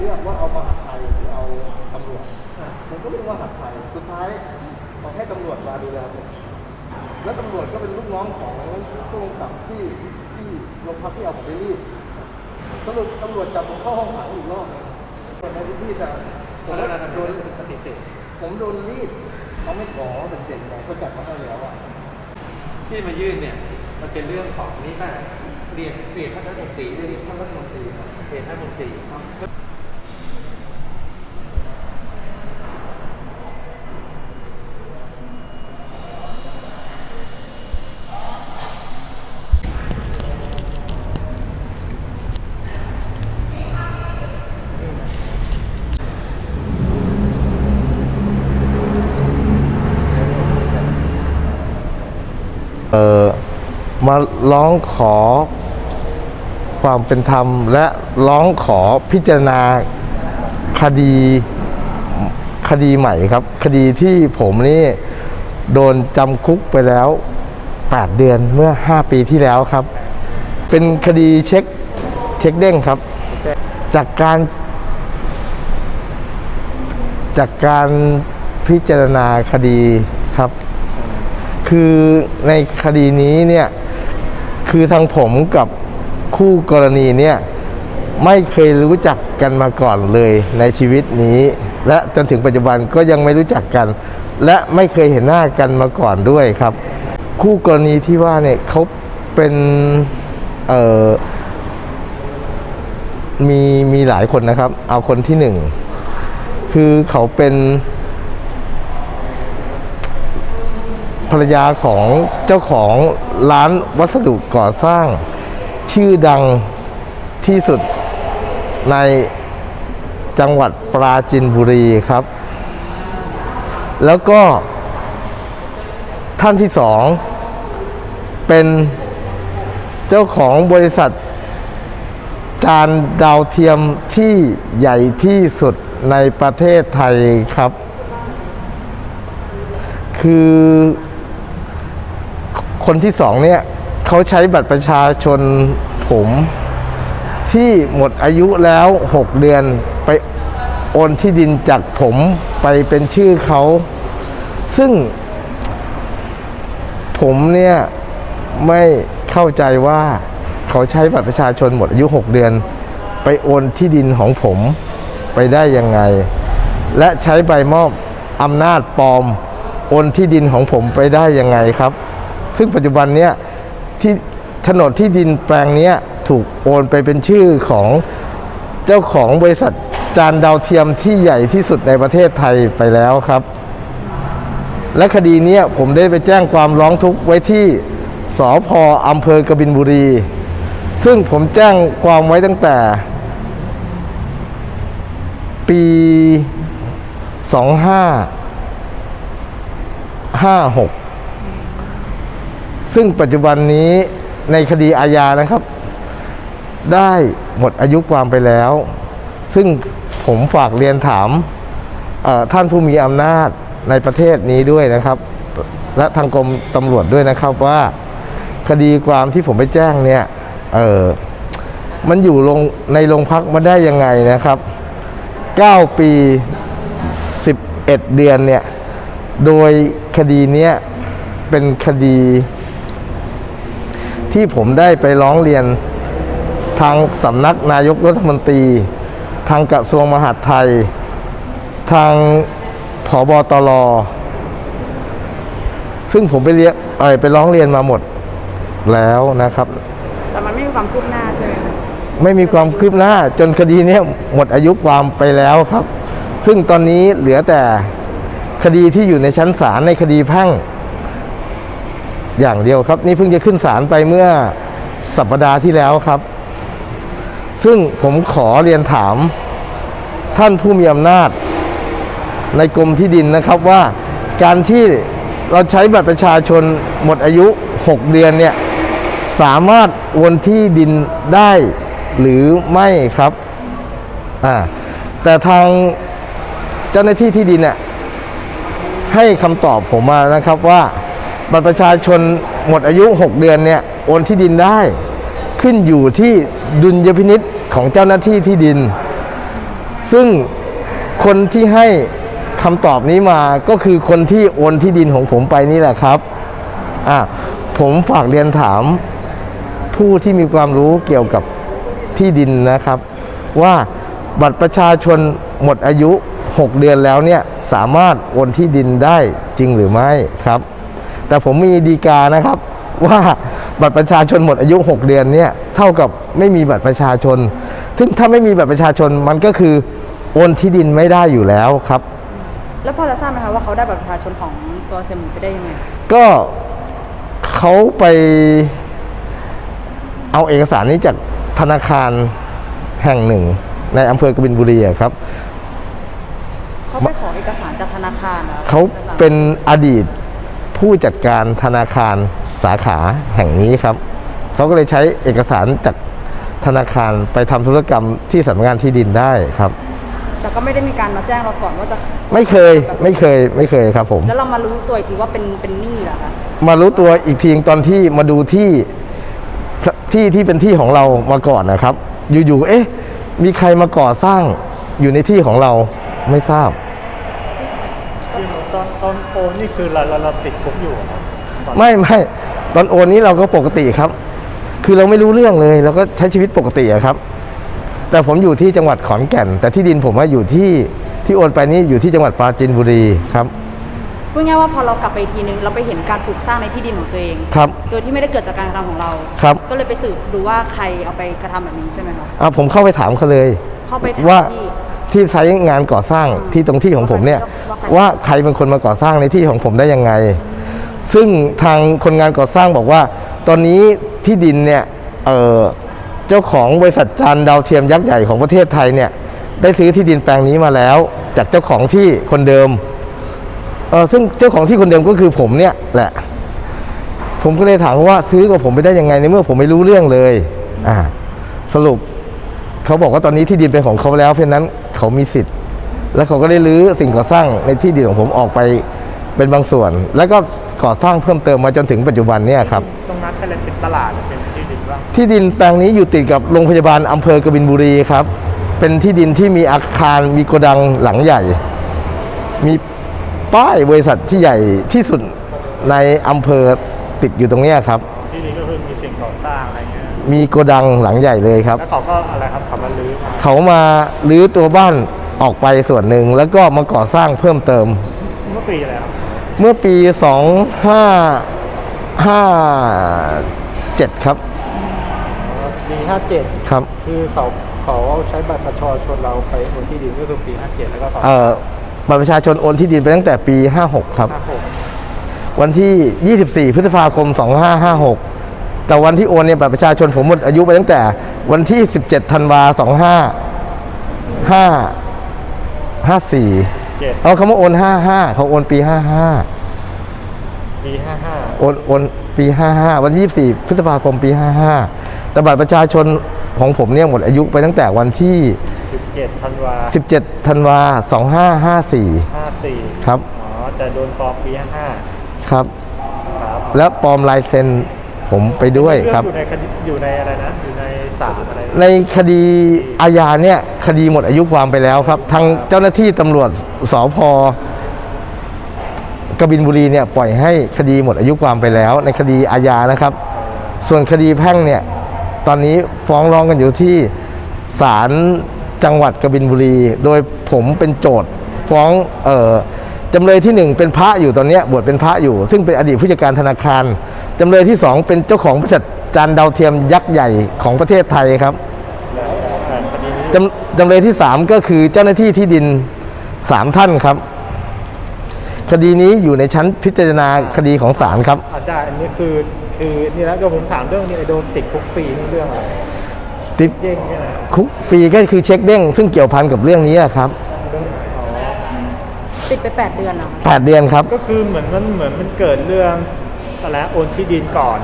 เลือกว่าเอามหาดไทยหรือเอาตำรวจผมก็เลือกมหาดไทยสุดท้ายขอให้ตำรวจมาดูแลผมแล้วตำรวจก็เป็นลูกน้องของผู้กำกับที่ที่โรงพักที่เอาผมไปรีดสรุปตำรวจจับผมเข้าห้องขังอีกรอบหนึ่งในพื้นที่จะผมแล้วก็เราโดโดนนปฏิเสธผมโดนรีดเขาไม่ขอเป็นเด็กไงเขาจับมาให้แล้วอะที่มายื่นเนี่ยมันเป็นเรื่องของนี่ป่ะเรียนเปลี่ยนท่านรัฐมนตรีเรียนท่านรัฐมนตรีครับเปลี่ยนท่านรัฐมนตรี เอ่อมาร้องขอความเป็นธรรม และร้องขอพิจารณาคดีคดีใหม่ครับ คดีที่ผมนี่โดนจำคุกไปแล้ว 8 เดือนเมื่อ 5 ปีที่แล้วครับ เป็นคดีเช็คเช็คเด้งครับ จากการ จากการพิจารณาคดีครับ คือในคดีนี้เนี่ยคือทางผมกับคู่กรณีเนี่ยไม่เคยรู้จักกันมาก่อนเลยในชีวิตนี้ และจนถึงปัจจุบันก็ยังไม่รู้จักกัน และไม่เคยเห็นหน้ากันมาก่อนด้วยครับ คู่กรณีที่ว่าเนี่ยเขาเป็นเอ่อมีมีหลายคนนะครับ เอาคนที่หนึ่งคือเขาเป็น ภรรยาของเจ้าของร้านวัสดุก่อสร้าง ชื่อดังที่สุดในจังหวัดปราจินบุรีครับ แล้วก็ท่านที่สอง เป็นเจ้าของบริษัท จานดาวเทียมที่ใหญ่ที่สุดในประเทศไทยครับ คือ คนที่สองเนี่ยเขาใช้บัตรประชาชนผมที่หมดอายุแล้ว 6 เดือนไปโอนที่ดินจากผมไปเป็นชื่อเขา ซึ่ง ผมเนี่ยไม่เข้าใจว่าเขาใช้บัตรประชาชนหมดอายุ 6 เดือน ไปโอนที่ดินของผมไปได้ยังไง และใช้ใบมอบอำนาจปลอม โอนที่ดินของผมไปได้ยังไงครับ ซึ่งปัจจุบันเนี้ยที่โฉนดที่ดินแปลงเนี้ยถูกโอนไปเป็นชื่อของเจ้าของบริษัทจานดาวเทียมที่ใหญ่ที่สุดในประเทศไทยไปแล้วครับ และคดีเนี้ยผมได้ไปแจ้งความร้องทุกข์ไว้ที่สพอำเภอกบินบุรี ซึ่งผมแจ้งความไว้ตั้งแต่ ปี 2556 ซึ่งปัจจุบันนี้ในคดีอาญานะครับ ได้หมดอายุความไปแล้ว ซึ่งผมฝากเรียนถามท่านผู้มีอำนาจในประเทศนี้ด้วยนะครับ และทางกรมตำรวจด้วยนะครับว่าคดีความที่ผมไปแจ้งเนี่ยเออมันอยู่ลงในโรงพักมาได้ยังไงนะครับ 9 ปี 11 เดือนเนี่ย โดยคดีเนี้ยเป็นคดี ที่ผมได้ไปร้องเรียนทางสำนักนายกรัฐมนตรี ทางกระทรวงมหาดไทย ทางผบตรซึ่งผมไปเรียกเอ่ยไปร้องเรียนมาหมดแล้วนะครับ แต่มันไม่มีความคืบหน้าใช่ไหมคะไม่มีความคืบหน้า จนคดีเนี้ยหมดอายุความไปแล้วครับ ซึ่งตอนนี้เหลือแต่คดีที่อยู่ในชั้นศาลในคดีแพ่ง อย่างเดียวครับ นี่เพิ่งจะขึ้นศาลไปเมื่อสัปดาห์ที่แล้วครับ ซึ่งผมขอเรียนถาม ท่านผู้มีอำนาจ ในกรมที่ดินนะครับว่าการที่เราใช้บัตรประชาชนหมดอายุ 6 เดือนเนี่ยสามารถโอนที่ดินได้หรือไม่ครับอ่าแต่ทางเจ้าหน้าที่ที่ดินเนี่ยให้คำตอบผมมานะครับว่า บัตรประชาชนหมดอายุ 6 เดือนเนี่ยโอนที่ดินได้ขึ้นอยู่ที่ดุลยพินิษของเจ้าหน้าที่ที่ดิน ซึ่งคนที่ให้คำตอบนี้มาก็คือคนที่โอนที่ดินของผมไปนี่แหละครับอะผมฝากเรียนถามผู้ที่มีความรู้เกี่ยวกับที่ดินนะครับ ว่าบัตรประชาชนหมดอายุ 6 เดือนแล้วเนี่ยสามารถโอนที่ดินได้จริงหรือไม่ครับ แต่ผมมีดีกานะครับว่าบัตรประชาชนหมดอายุ 6 เดือนเนี่ยเท่ากับไม่มีบัตรประชาชน ซึ่งถ้าไม่มีบัตรประชาชนมันก็คือโอนที่ดินไม่ได้อยู่แล้วครับ แล้วพอจะทราบไหมคะว่าเขาได้บัตรประชาชนของตัวเซยหมูไปได้ยังไง ก็เขาไปเอาเอกสารนี้จากธนาคารแห่งหนึ่ง ในอำเภอกบินบุรีอะครับเขาไปขอเอกสารจากธนาคารหรอเขาเป็นอดีต ผู้จัดการธนาคารสาขาแห่งนี้ครับเขาก็เลยใช้เอกสารจากธนาคารไปทำธุรกรรมที่สำนักงานที่ดินได้ครับแต่ก็ไม่ได้มีการมาแจ้งเราก่อนว่าจะไม่เคยไม่เคยไม่เคยครับผม แล้วเรามารู้ตัวอีกทีว่าเป็นเป็นหนี้เหรอคะมารู้ตัวอีกทีตอนที่มาดูที่ที่ที่เป็นที่ของเรามาก่อนนะครับ อยู่ๆเอ๊ะ มีใครมาก่อสร้างอยู่ในที่ของเราไม่ทราบคือ ตอนตอนโอนนี่คือเราเราเราติดคุกอยู่เหรอครับตอนไม่ไม่ตอนโอนนี้เราก็ปกติครับ คือเราไม่รู้เรื่องเลยเราก็ใช้ชีวิตปกติอะครับ แต่ผมอยู่ที่จังหวัดขอนแก่น แต่ที่ดินผมว่าอยู่ที่ที่โอนไปนี่อยู่ที่จังหวัดปราจีนบุรีครับ พูดง่ายๆว่าพอเรากลับไปอีกทีนึงเราไปเห็นการปลูกสร้างในที่ดินของตัวเอง ครับโดยที่ไม่ได้เกิดจากการกระทำของเรา ครับก็เลยไปสืบดูว่าใครเอาไปกระทำแบบนี้ใช่ไหมคะอะผมเข้าไปถามเขาเลย เข้าไปถามว่าที่ ที่ใช้งานก่อสร้างที่ตรงที่ของผมเนี่ยว่าใครเป็นคนมาก่อสร้างในที่ของผมได้ยังไง ซึ่งทางคนงานก่อสร้างบอกว่า ตอนนี้ที่ดินเนี่ยเเจ้าของบริษัทจานดาวเทียมยักษ์ใหญ่ของประเทศไทยเนี่ยได้ซื้อที่ดินแปลงนี้มาแล้ว จากเจ้าของที่คนเดิมเออซึ่งเจ้าของที่คนเดิมก็คือผมเนี่ยแหละ ผมก็เลยถามว่าซื้อกับผมไปได้ยังไงในเมื่อผมไม่รู้เรื่องเลย อ่า สรุปเขาบอกว่าตอนนี้ที่ดินเป็นของเขาแล้วเพราะนั้น เขามีสิทธิ์ แล้วเขาก็ได้รื้อสิ่งก่อสร้างในที่ดินของผมออกไปเป็นบางส่วน แล้วก็ก่อสร้างเพิ่มเติมมาจนถึงปัจจุบันเนี่ยครับตรงนั้นเป็นอะไรเป็นตลาดหรือเป็นที่ดินบ้างที่ดินแปลงนี้อยู่ติดกับโรงพยาบาลอำเภอกบินบุรีครับ เป็นที่ดินที่มีอาคารมีโกดังหลังใหญ่ มีป้ายบริษัทที่ใหญ่ที่สุดในอำเภอติดอยู่ตรงเนี้ยครับ ที่ดินก็คือมีสิ่งก่อสร้างอะไรเงี้ย มีโกดังหลังใหญ่เลยครับ แล้วเขาก็อะไรครับขับมาลื้อมาเขามาลื้อตัวบ้านออกไปส่วนหนึ่ง แล้วก็มาก่อสร้างเพิ่มเติม เมื่อปีอะไรครับเมื่อปี 2557 ครับปีห้าเจ็ดครับคือเขาเขาใช้บัตรประชาชนเราไปโอนที่ดินก็คือปีห้าเจ็ดแล้วก็เขาเอ่อบัตรประชาชนโอนที่ดินไปตั้งแต่ปี 56 ครับ ห้าหกวันที่ 24 พฤษภาคม 2556 แต่วันที่โอนเนี่ยบัตรประชาชนผมหมดอายุไปตั้งแต่วันที่ 17ธันวา25 54เจ็ด เอาเขามาโอน55เขาโอนปี55ปีห้าห้าโอนโอนปี55วันที่24พฤษภาคมปี55แต่บัตรประชาชนของผมเนี่ยหมดอายุไปตั้งแต่วันที่ สิบเจ็ดธันวา17ธันวา2554ห้าสี่ครับ อ๋อแต่โดนปลอมปีห้าห้าครับ ครับและปลอมลายเซ็น ผมไปด้วยครับเองอยู่ในคดีอยู่ในอะไรนะอยู่ในศาลอะไรในคดีอาญาเนี่ยคดีหมดอายุความไปแล้วครับ ทางเจ้าหน้าที่ตำรวจสพกบินบุรีเนี่ยปล่อยให้คดีหมดอายุความไปแล้ว ในคดีอาญานะครับ ส่วนคดีแพ่งเนี่ยตอนนี้ฟ้องร้องกันอยู่ที่ศาลจังหวัดกบินบุรี โดยผมเป็นโจทย์ฟ้องเอ่อจำเลยที่หนึ่งเป็นพระอยู่ตอนเนี้ยบวชเป็นพระอยู่ ซึ่งเป็นอดีตผู้จัดการธนาคาร จำเลยที่สองเป็นเจ้าของบริษัทจานดาวเทียมยักษ์ใหญ่ของประเทศไทยครับอ่าคดีนี้จำจำเลยที่สามก็คือเจ้าหน้าที่ที่ดินสามท่านครับ คดีนี้อยู่ในชั้นพิจารณาคดีของศาลครับอาจารย์อันนี้คือคือนี่แล้วเดี๋ยวผมถามเรื่องนี้ไอ้โดนติดคุกฟรีนี่เรื่องอะไรติดเด้งใช่ไหมคุกปีก็คือเช็คเด้งซึ่งเกี่ยวพันกับเรื่องนี้อะครับเรื่องอ๋อติดไป 8 เดือนเหรอคะแปดเดือนครับ ก็คือเหมือนมันเหมือนมันเกิดเรื่อง อะไรนะโอนที่ดินก่อน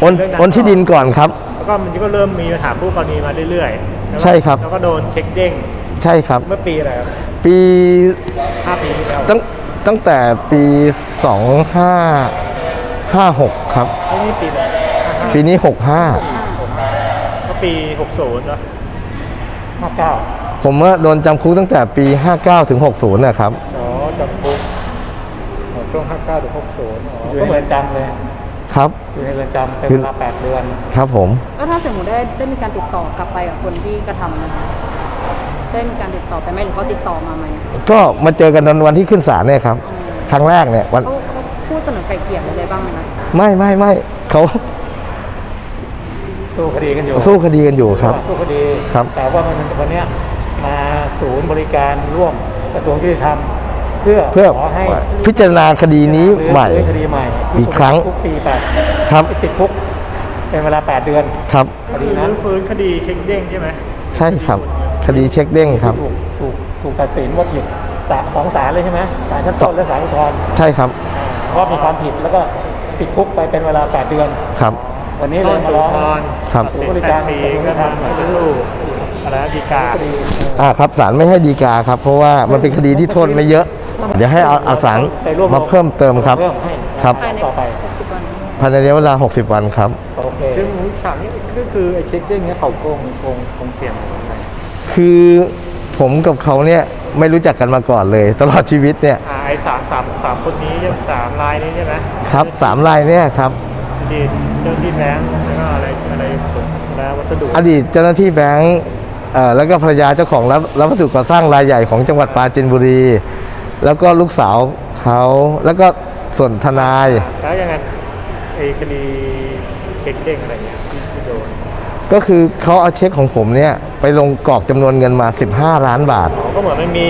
โอนโอนที่ดินก่อนครับ แล้วก็มันก็เริ่มมีปัญหาผู้กรณีมาเรื่อยๆแล้วก็ใช่ครับ แล้วก็โดนเช็คเด้ง ใช่ครับ เมื่อปีอะไรครับ ปีห้าปีที่แล้วตั้งตั้งแต่ปีสองห้าห้าหกครับไม่นี่ปีอะไรห้าห้าปีนี้หกห้าก็ปีหกศูนย์เนอะห้าเก้าผมว่าโดนจำคุกตั้งแต่ปี 59 ถึง 60 นะครับ อ๋อ จำคุกอ๋อ ช่วง 59ถึง60อ๋อก็เหมือนจำเลย ครับ อยู่ในเรือนจำเป็นเวลา 8 เดือน ครับผม แล้วถ้าสมมติได้ได้มีการติดต่อกลับไปกับคนที่กระทำนะคะได้มีการติดต่อไปไหมหรือเขาติดต่อมาไหมก็มาเจอกันวันวันที่ขึ้นศาลเนี่ยครับ ครั้งแรกเนี่ยวันเขาเขาพูดเสนอไก่เกลี่ยอะไรบ้างไหมคะไม่ไม่ไม่เขาสู้คดีกันอยู่สู้คดีกันอยู่ครับ สู้คดีครับแต่ว่ามันวันเนี้ยมาศูนย์บริการร่วมกระทรวงยุติธรรม เพื่อเพื่อขอให้พิจารณาคดีนี้ใหม่รื้อคดีใหม่อีกครั้งคุกปีแปดครับติดคุกเป็นเวลา 8 เดือนครับคดีนั้นฟื้นคดีเช็คเด้งใช่ไหมใช่ครับ คดีเช็คเด้งครับถูกถูกถูกตัดสินว่าผิดศาลสองศาลเลยใช่ไหมศาลชั้นต้นและศาลอุทธรณ์ใช่ครับว่ามีความผิดแล้วก็ติดคุกไปเป็นเวลา 8 เดือนครับ วันนี้เลยมาร้องครับศูนย์บริการปีก็ทำจะสู้อะไรดีกาคดีอ่าครับศาลไม่ให้ดีกาครับ เพราะว่ามันเป็นคดีที่โทษไม่เยอะ เดี๋ยวให้เอาเอาศาลมาเพิ่มเติมครับเพิ่มให้ครับ ภายในต่อไป 60วันภายในระยะเวลา 60 วันครับ โอเคซึ่งศาลนี่ก็คือไอ้เช็คเด้งเนี้ยเขาโกงโกงโกงเสียงหรือไงคือผมกับเขาเนี่ยไม่รู้จักกันมาก่อนเลย ตลอดชีวิตเนี่ยอ่าไอ้สามสามสามคนนี้เนี่ยสามลายนี้ใช่ไหมครับสามลายเนี่ยครับดีเจ้าที่แบงค์แล้วก็อะไรอะไรแล้ววัสดุอดีตเจ้าหน้าที่แบงก์เอ่อแล้วก็ภรรยาเจ้าของรับรับวัสดุก่อสร้างรายใหญ่ของจังหวัดปราจีนบุรี แล้วก็ลูกสาวเขาแล้วก็ส่วนทนาย แล้วยังไงไอ้คดีเช็คเด้งอะไรเงี้ยที่ที่โดนก็คือเขาเอาเช็คของผมเนี่ยไปลงกรอกจำนวนเงินมา 15 ล้านบาท อ๋อก็เหมือนมันมี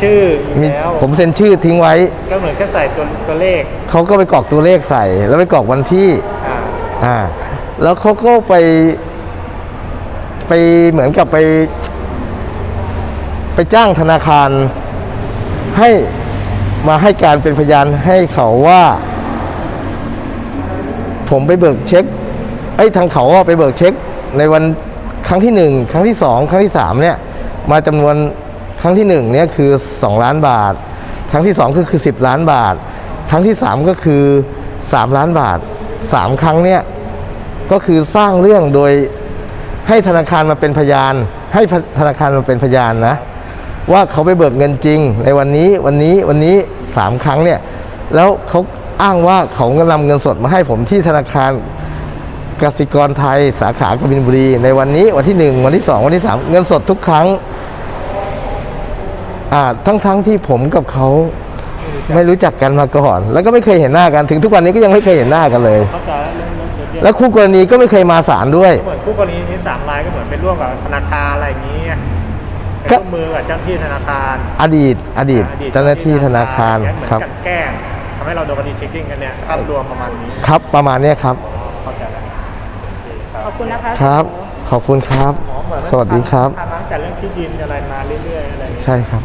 ชื่ออยู่มีแล้วผมเซ็นชื่อทิ้งไว้ ก็เหมือนแค่ใส่ตัวตัวเลขเขาก็ไปกรอกตัวเลขใส่ แล้วไปกรอกวันที่ อ่าอ่า แล้วเขาก็ไป ไปเหมือนกับไป ไปจ้างธนาคาร ให้มาให้การเป็นพยานให้เขาว่า ผมไปเบิกเช็คไอ้ทางเขาไปเบิกเช็ค ในวันครั้งที่หนึ่งครั้งที่สองครั้งที่สามเนี่ย มาจำนวนครั้งที่หนึ่งเนี่ยคือ 2 ล้านบาท ครั้งที่สองก็คือ 10 ล้านบาท ครั้งที่สามก็คือ 3 ล้านบาทสามครั้งเนี่ยก็คือสร้างเรื่องโดยให้ธนาคารมาเป็นพยาน ให้ธนาคารมาเป็นพยานนะ ว่าเขาไปเบิกเงินจริง ในวันนี้วันนี้วันนี้สามครั้งเนี่ยแล้วเขาอ้างว่าเขานำเงินสดมาให้ผมที่ธนาคารกสิกรไทยสาขากบินบุรี ในวันนี้วันที่หนึ่งวันที่สองวันที่สามเงินสดทุกครั้งอ่าทั้งทั้งที่ผมกับเขาไม่รู้จักกันมาก่อน แล้วก็ไม่เคยเห็นหน้ากันถึงทุกวันนี้ก็ยังไม่เคยเห็นหน้ากันเลย เข้าใจแล้วเรื่องเรื่องเช็คเด้งแล้วคู่กรณีก็ไม่เคยมาศาลด้วย เหมือนคู่กรณีที่สามลายก็เหมือนเป็นร่วมกับธนาคารอะไรอย่างนี้ไงเป็น ก็ร่วมมือกับเจ้าหน้าที่ธนาคาร อดีตอดีตเจ้าหน้าที่ธนาคารเหมือนครับกันแกล้งทำให้เราโดนคดีเช็คดิ้งกันเนี่ยภาพรวมประมาณนี้ครับประมาณเนี้ยครับเข้าใจแล้วขอบคุณนะคะครับ ขอบคุณครับหมอเหมือนสวัสดีครับทำมาตั้งแต่เรื่องที่ดินอะไรมาเรื่อยๆอะไรอย่างเงี้ยใช่ครับ